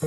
Sanki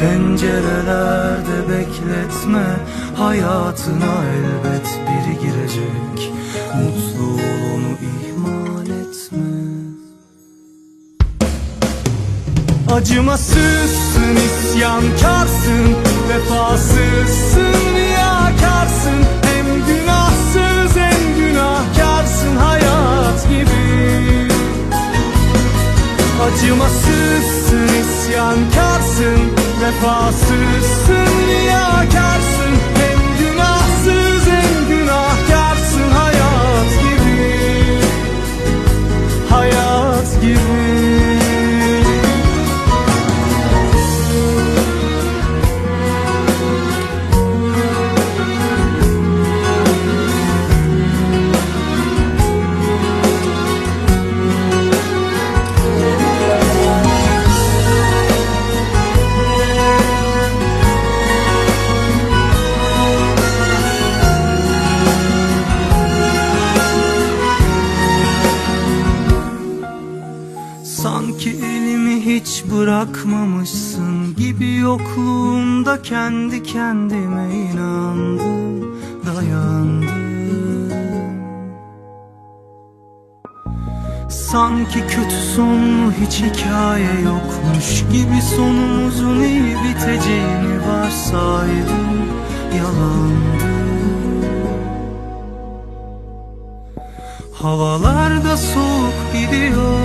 Pencerelerde bekletme Hayatına elbet biri girecek. Mutluluğunu ihmal etme. Acımasızsın, isyankarsın Vefasızsın, riyakarsın. Hem günahsız hem günahkarsın Hayat gibi. Acımasızsın, isyankarsın Vefasızsın, riyakarsın Hem Sanki elimi hiç bırakmamışsın gibi yokluğumda kendi kendime inandım, dayandım. Sanki kötü sonlu hiç hikaye yokmuş gibi sonumuzun iyi biteceğini varsaydım, yalandı. Havalarda soğuk gidiyor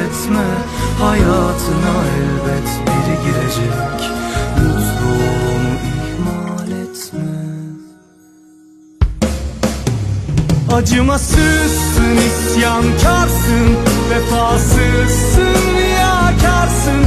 bekletme Hayatına elbet biri girecek. Mutluluğunu ihmal etme. Acımasızsın, isyankarsın Vefasızsın, riyakarsın